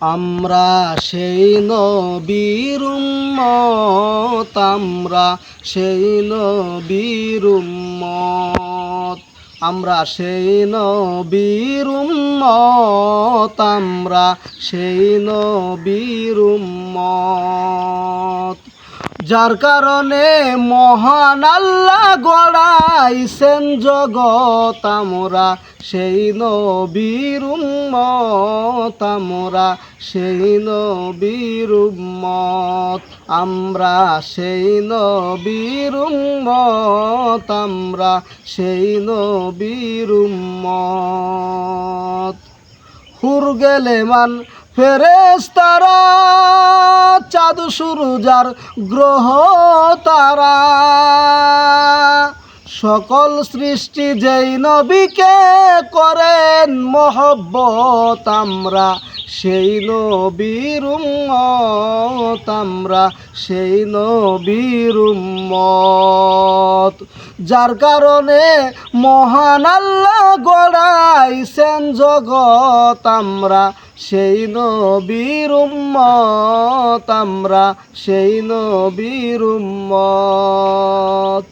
আমরা সেই নবীর উম্মত, আমরা সেই নবীর উম্মত। আমরা সেই নবীর উম্মত, আমরা সেই নবীর উম্মত। যার কারণে মহান আল্লাহ গড়াইছেন জগৎ আমরা, সেই নবীর উম্মত আমরা, সেই নবীর উম্মত আমরা, সেই নবীর উম্মত আমরা, সেই নবীর উম্মত। হুর গেলে মান ফেরেস তারা চাঁদ সুরুজার গ্রহ তারা। সকল সৃষ্টি যেই নবীকে করেন মহব্বত আমরা, সেই নবীর উম্মত আমরা, সেই নবীর উম্মত। যার কারণে মহান আল্লাহ গড়াইছেন জগৎ আমরা সেই নবীর উম্মত আমরা সেই নবীর উম্মত।